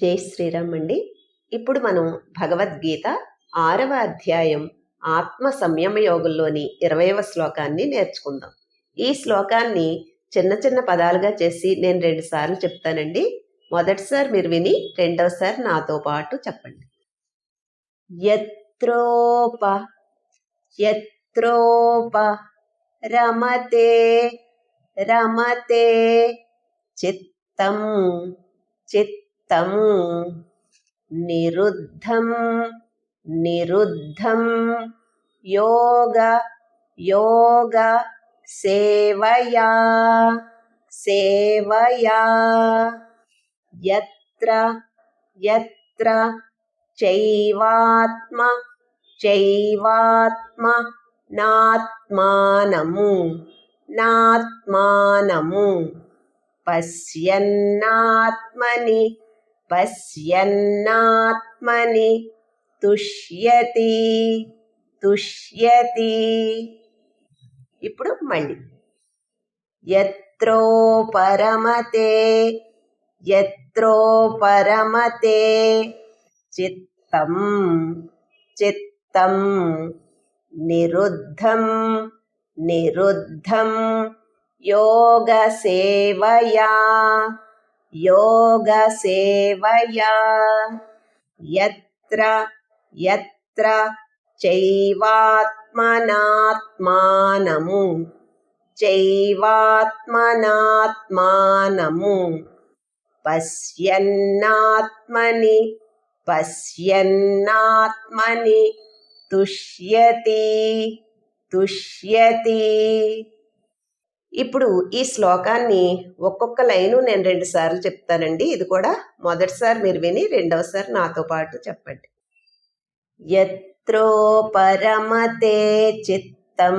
జై శ్రీరామ్ అండి. ఇప్పుడు మనం భగవద్గీత ఆరవ అధ్యాయం ఆత్మ సంయమ యోగంలోని ఇరవైవ శ్లోకాన్ని నేర్చుకుందాం. ఈ శ్లోకాన్ని చిన్న చిన్న పదాలుగా చేసి నేను రెండు సార్లు చెప్తానండి. మొదటిసారి మీరు విని రెండవసారి నాతో పాటు చెప్పండి. యత్రోప యత్రోప రమతే రమతే చిత్తం చిత్తం నిరుద్ధం నిరుద్ధం యోగ యోగ సేవయా సేవయా యత్ర యత్ర చైవాత్మ చైవాత్మ నాత్మానము నాత్మానము పశ్యన్నాత్మని పశ్యన్నాత్మని తుష్యతి తుష్యతి. ఇప్పుడు మళ్ళీ. ఎత్రో పరమతే ఎత్రో పరమతే. చిత్తం చిత్తం నిరుద్ధం నిరుద్ధం. యోగసేవయా योगसेवया यत्र यत्र चैवात्मनात्मानमु चैवात्मनात्मानमु पश्यन्नात्मनि पश्यन्नात्मनि तुष्यति तुष्यति ఇప్పుడు ఈ శ్లోకాన్ని ఒక్కొక్క లైను నేను రెండు సార్లు చెప్తానండి. ఇది కూడా మొదటిసారి మీరు విని రెండవసారి నాతో పాటు చెప్పండి. ఎత్రో పరమతే చిత్తం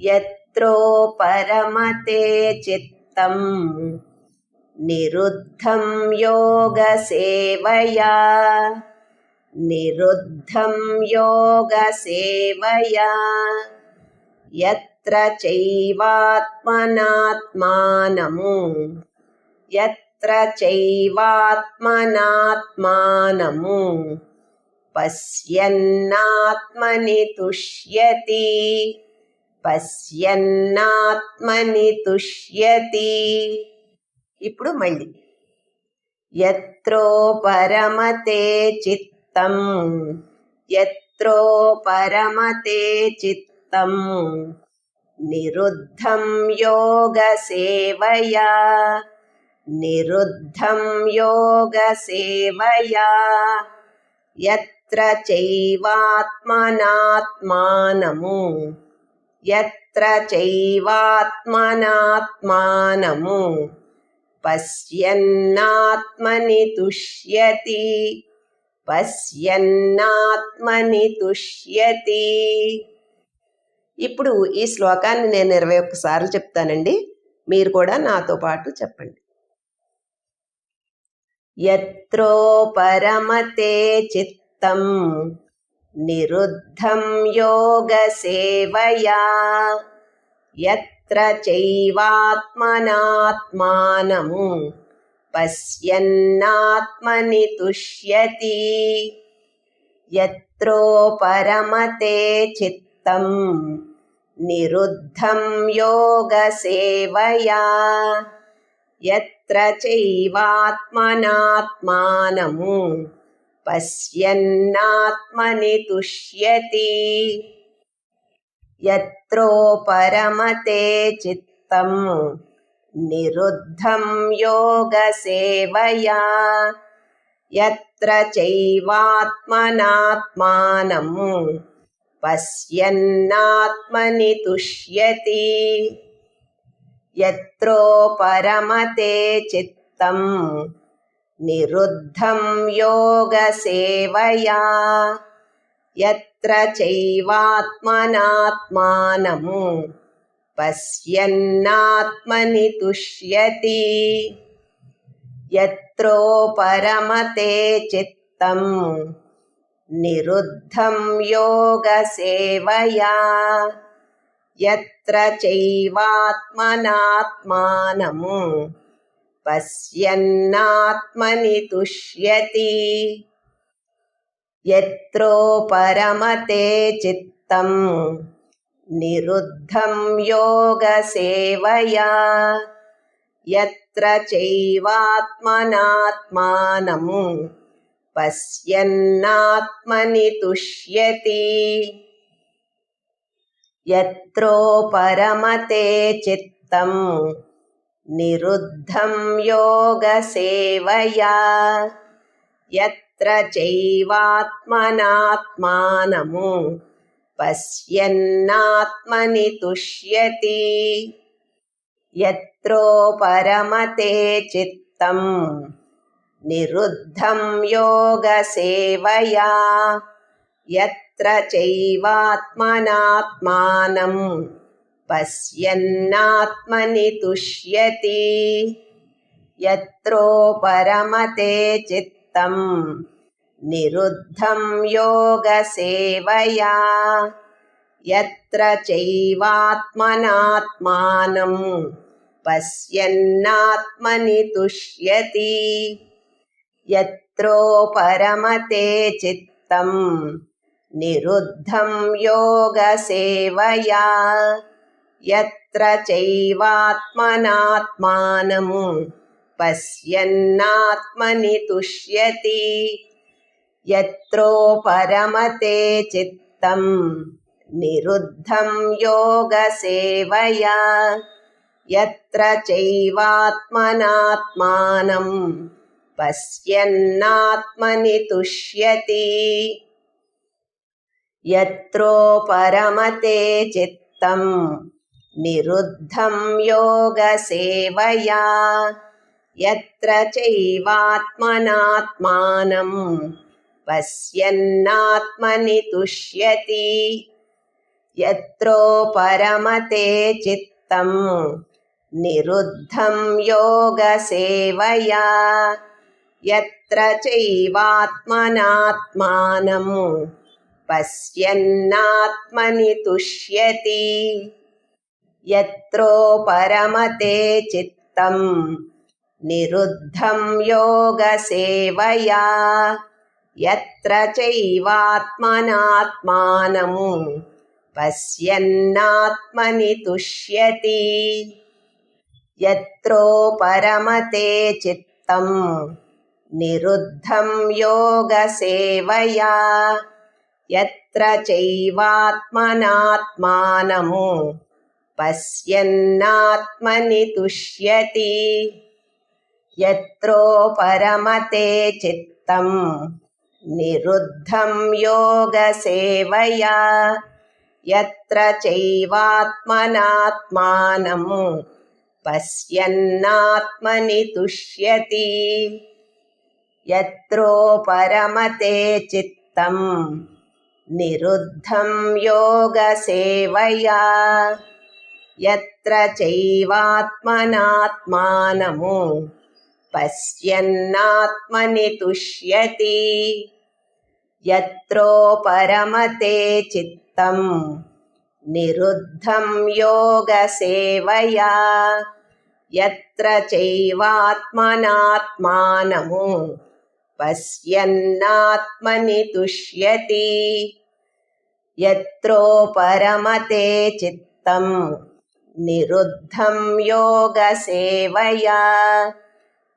ఎత్రో పరమతే చిత్తం నిరుద్ధం యోగ సేవయా నిరుద్ధం యోగ సేవయా చైవాత్మనాత్మానము యత్ర చైవాత్మనాత్మానము పశ్యన్నాత్మని తుష్యతి పశ్యన్నాత్మని తుష్యతి ఇప్పుడు మళ్ళీ. యత్రో పరమతే చిత్తం। యత్రో పరమతే చిత్తం. నిరుద్ధం యోగసేవయా నిరుద్ధం యోగసేవయా యత్ర చైవాత్మనాత్మానము యత్ర చైవాత్మనాత్మానము పశ్యన్నాత్మని తుష్యతి పశ్యన్నాత్మని తుష్యతి ఇప్పుడు ఈ శ్లోకాన్ని నేను ఇరవై ఒక్కసార్లు చెప్తానండి. మీరు కూడా నాతో పాటు చెప్పండి. యత్రో పరమతే చిత్తం నిరుద్ధం యోగ సేవయా యత్ర చైవాత్మనాత్మానం పశ్యన్నాత్మని తుష్యతి. యత్రో పరమతే చిత్తం నిరుద్ధం యోగ సేవయా యత్ర చైవాత్మనాత్మానము పశ్యన్నాత్మని తుష్యతి యత్రో పరమతే చిత్తం నిరుద్ధం యోగ సేవయా యత్ర చైవాత్మనాత్మానము పశ్యన్నాత్మని తుష్యతి ఎత్రో పరమతే చిత్తం నిరుద్ధం యోగ సేవయా యత్ర చైవాత్మనాత్మానము పశ్యన్నాత్మని తుష్యతి ఎత్రో పరమతే చిత్తం నిరుద్ధం యోగ సేవయా యత్ర చైవాత్మనాత్మానము పశ్యన్నాత్మని తుష్యతి యత్రో పరమతే చిత్తం నిరుద్ధం యోగసేవయా యత్ర చైవాత్మనాత్మానం పశ్యన్నాత్మని తుష్యతి యత్రో పరమతే చిత్తం నిరుద్ధం యోగసేవయా యత్ర చైవాత్మనాత్మానము పశ్యన్నాత్మని తుష్యతి యత్రో పరమతే చిత్తం నిరుద్ధం యోగసేవయా యత్ర చైవాత్మనాత్మానం పశ్యన్నాత్మని తుష్యతి యత్రో పరమతే చిత్తం నిరుద్ధం యోగసేవయా యత్ర చైవాత్మనాత్మానం పశ్యన్నాత్మని తుష్యతి యత్రో పరమతే చిత్తం నిరుద్ధం యోగ సేవయా యత్ర చైవాత్మనాత్మానం పశ్యన్నాత్మని తుష్యతి యత్రో పరమతే చిత్తం నిరుద్ధం యోగ సేవయా యత్ర చైవాత్మనాత్మానం పశ్యన్నాత్మని తుష్యతి యత్రో పరమతే చిత్తం నిరుద్ధం యోగ సేవయా యత్ర చైవాత్మనాత్మానం పశ్యన్నాత్మని తుష్యతి యత్రో పరమతే చిత్తం నిరుద్ధం యోగ సేవయా యత్ర చైవాత్మనాత్మానం పశ్యన్నాత్మని తుష్యతి యత్రో పరమతే చిత్తం నిరుద్ధం యోగసేవయా యత్ర చైవాత్మనాత్మానం పశ్యన్నాత్మని తుష్యతి యత్రో పరమతే చిత్తం నిరుద్ధం యోగసేవయా యత్ర చైవాత్మనాత్మానం పశ్యన్నాత్మని తుష్యతి యత్రో పరమతే చిత్తం నిరుద్ధం యోగసేవయా యత్ర చైవాత్మనాత్మానం పశ్యన్నాత్మని తుష్యతి యత్రో పరమతే చిత్తం నిరుద్ధం యోగసేవయా. యత్ర చైవాత్మనాత్మానము పశ్యన్నాత్మని తుష్యతి. యత్రో పరమతే చిత్తం నిరుద్ధం యోగసేవయా. యత్ర చైవాత్మనాత్మానము పశ్యన్నాత్మని తుష్యతి. యత్రో పరమతే చిత్తం నిరుద్ధం యోగసేవయా.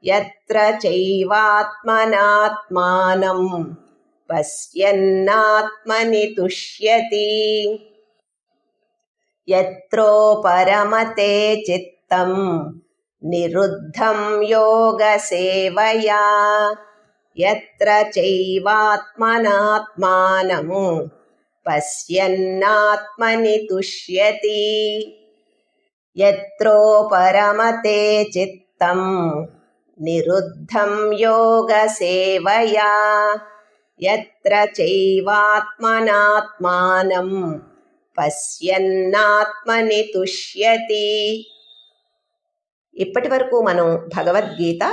యత్ర చైవాత్మనాత్మానం పశ్యన్నాత్మని తుష్యతి. యత్రో పరమతే చిత్తం నిరుద్ధం యోగసేవయా. యత్ర చైవాత్మనాత్మానము పశ్యన్నాత్మని తుష్యతి యత్రో పరమతే చిత్తం నిరుద్ధం యోగసేవయా యత్ర చైవాత్మనాత్మానం పశ్యన్నాత్మని తుష్యతి ఇప్పటి వరకు మనం భగవద్గీత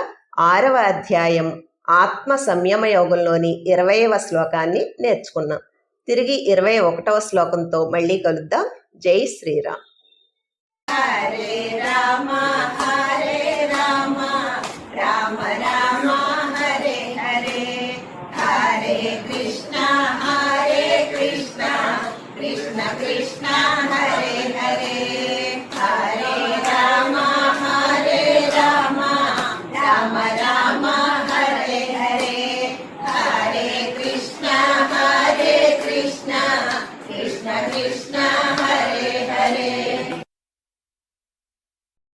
ఆరవ అధ్యాయం ఆత్మ సంయమ యోగంలోని ఇరవైవ శ్లోకాన్ని నేర్చుకున్నాం. తిరిగి ఇరవై ఒకటవ శ్లోకంతో మళ్ళీ కలుద్దాం. జై శ్రీరామ్.